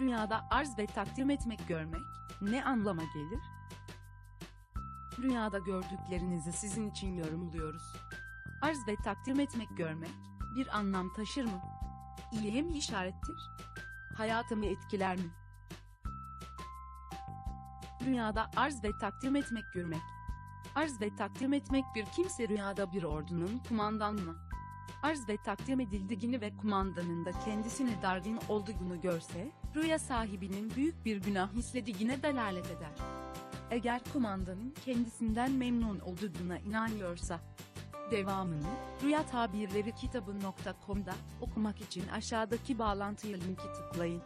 Rüyada arz ve takdim etmek görmek ne anlama gelir? Rüyada gördüklerinizi sizin için yorumluyoruz. Arz ve takdim etmek görmek bir anlam taşır mı? İyiye mi işarettir? Hayatımı etkiler mi? Rüyada arz ve takdim etmek görmek. Arz ve takdim etmek bir kimse rüyada bir ordunun kumandanına. Arz ve takdim edildiğini ve kumandanın da kendisine dargın olduğunu görse, rüya sahibinin büyük bir günah hissettiğine delalet eder. Eğer kumandanın kendisinden memnun olduğuna inanıyorsa, devamını Rüya Tabirleri kitabı.com'da okumak için aşağıdaki bağlantıya linki tıklayın.